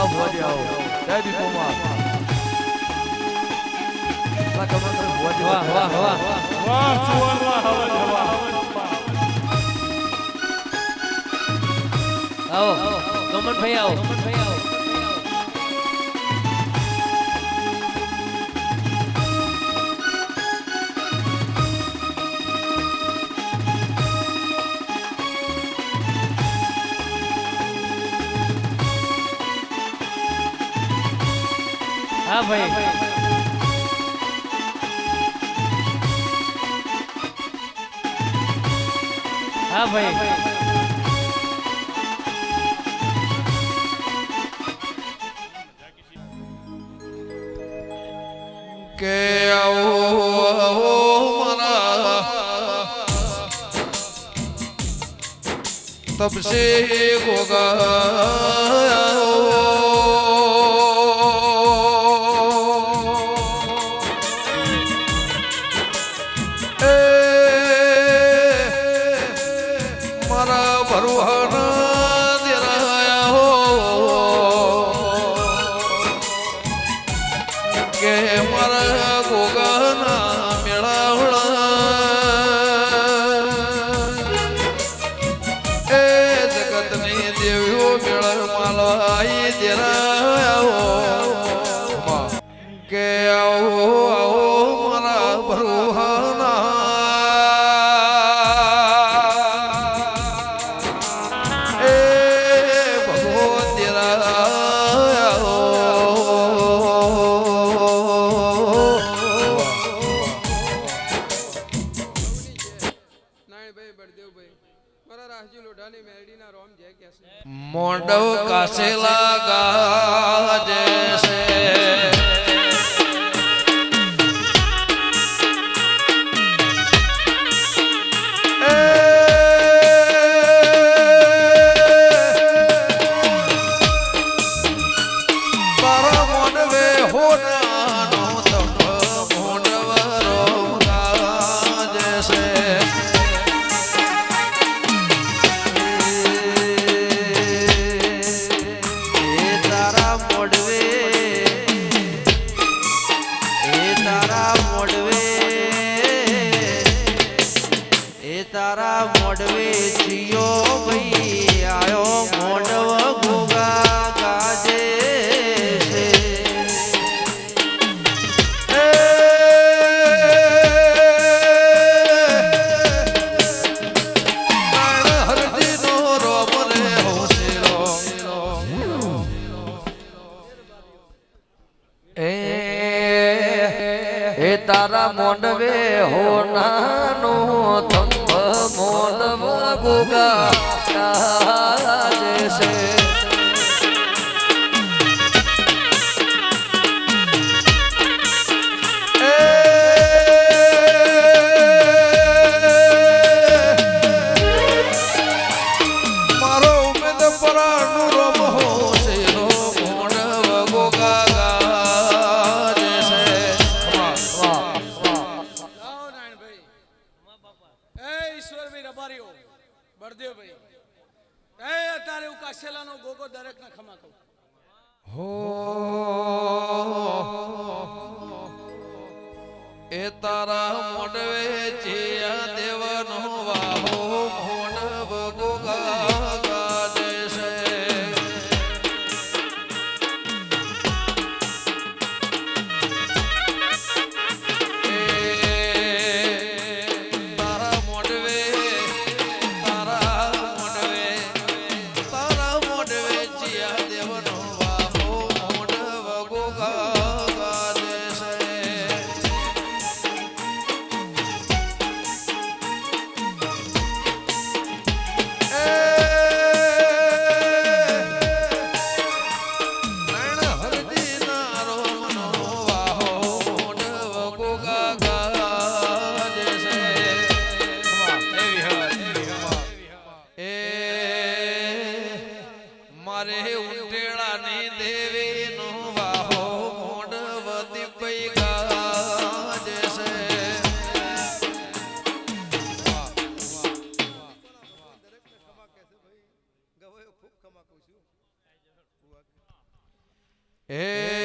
આવો મોજે આવો. જય બી કુમાર. વાહ વાહ વાહ. વાહ ચુવર વાહ. વાહ આવો ગમન ભાઈ આવો ગમન ભાઈ આવો. Ah, vai. Ah, vai. Ah, vai. Que Top Sea એ તારા મોડવે છે દેવ É.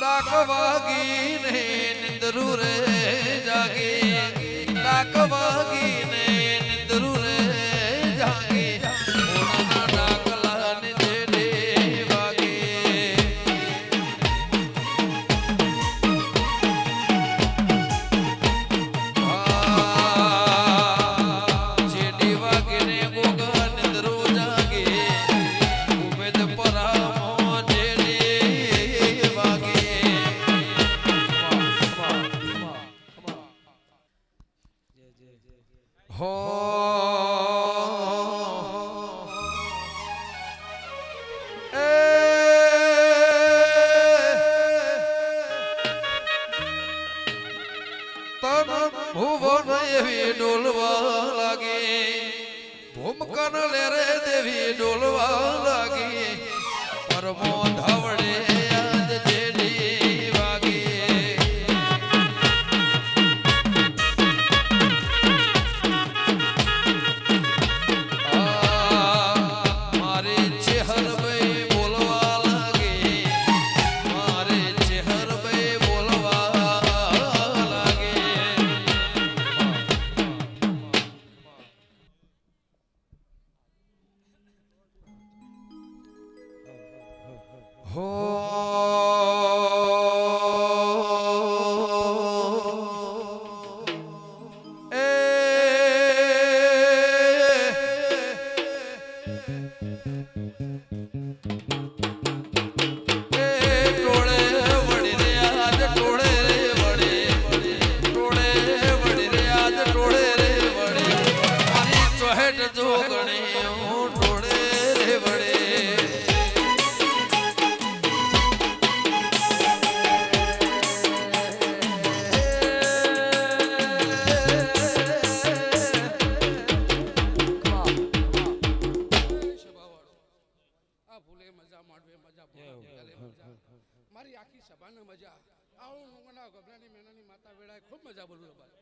ડાક વાગી ને નિંદરૂ રે જાગી ડાક વાગી Yeah. ભાઈ ખૂબ મજા બોલું ભાઈ.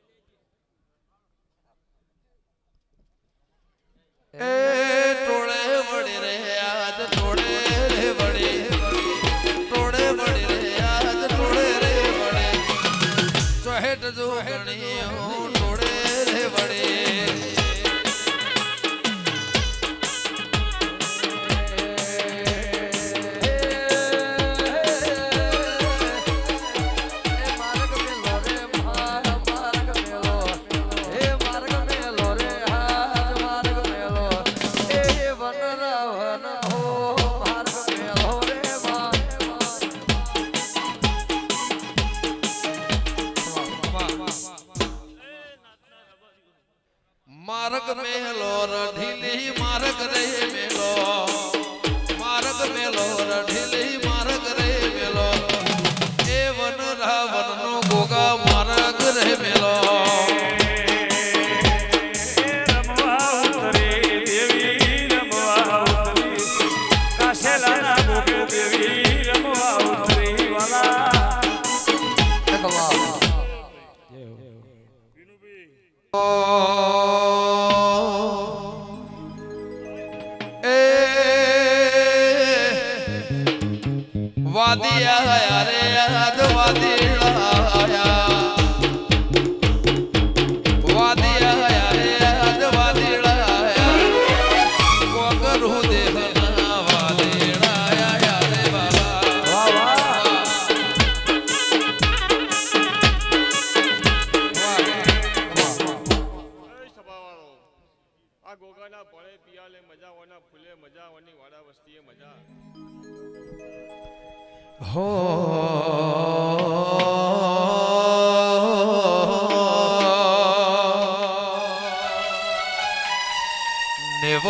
ਵਾਦੀਆ ਹਯਾਰੇ ਅਦ ਵਾਦੀਆ ਆਇਆ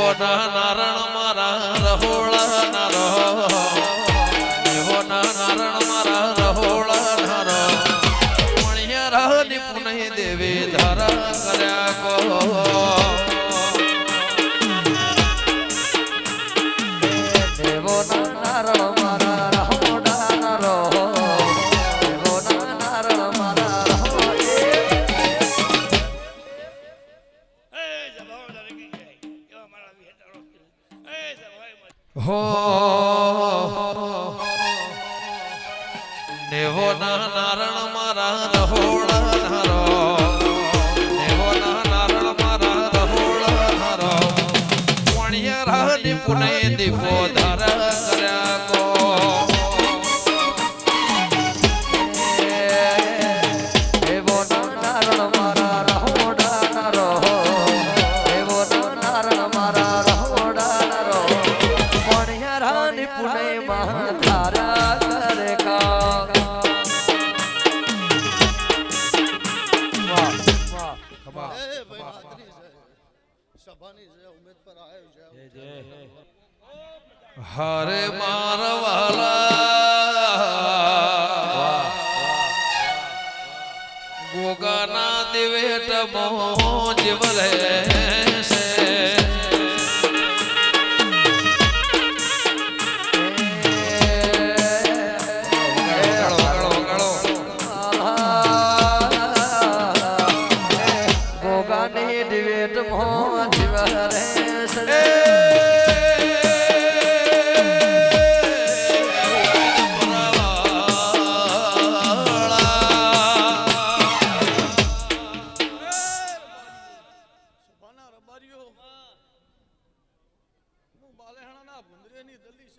ગોડા નારણ મારા રહોળા નારો.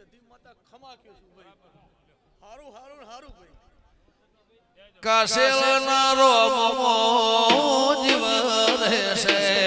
બધી માતા ખમા કયો જીવ રહેશે.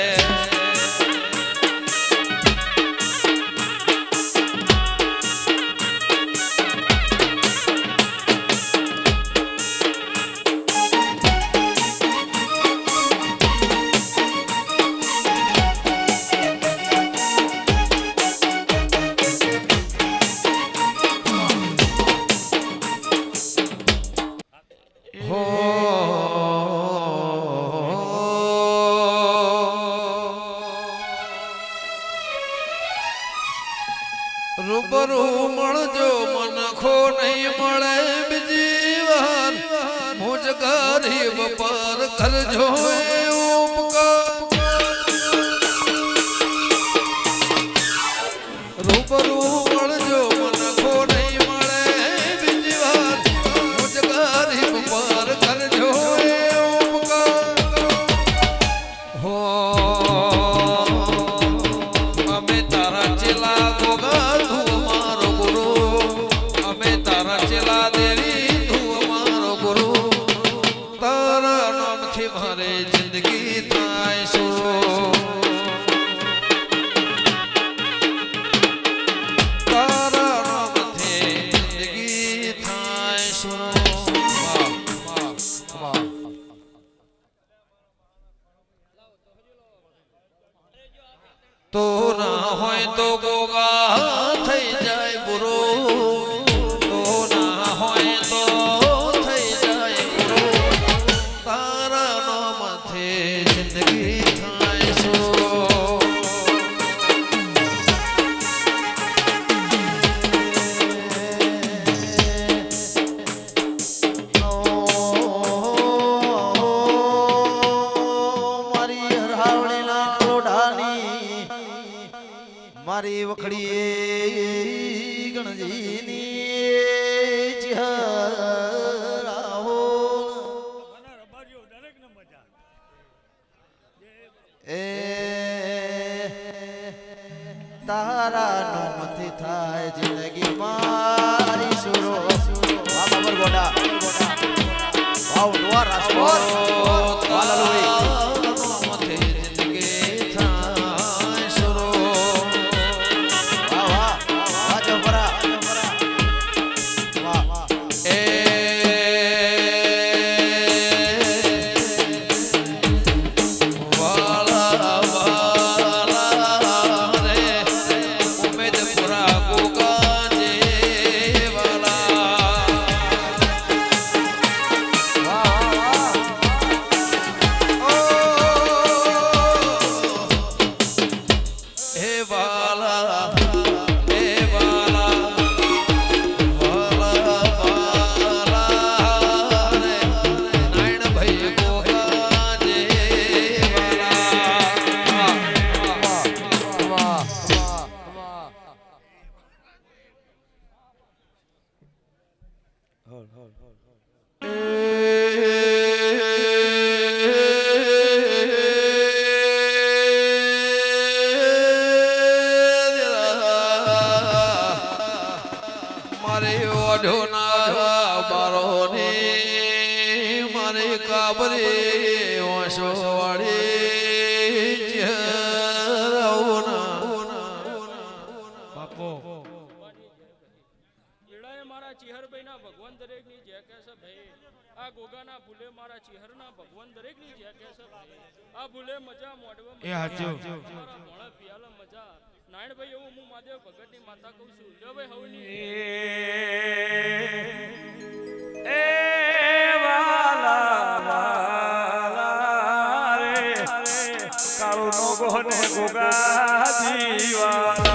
जो તો ના હોય તો ગોગા થઈ મારી વખડી ગણજીની એ તારા નો થાય જિંદગી મારી સુરો. સુરો બાબા ગોડા. ગોડા વાવ ડોર રાસપોર મારે કાબરે ઓશો વાળે એડાએ મારા ચિહરભાઈના ભગવાન દરેકની જય કહેશે ભાઈ. આ ગોગાના ભૂલે મારા ચિહરના ભગવાન દરેકની જય કહેશે ભાઈ. આ ભૂલે મજા મોડવે મજા. મારા મોળા પિયાલા મજા. નાયણભાઈ એવું હું મહાદેવ ભગતની માતા કહું છું. લ્યો ભાઈ હવની. કાળું નો ગોને ગોગા દીવા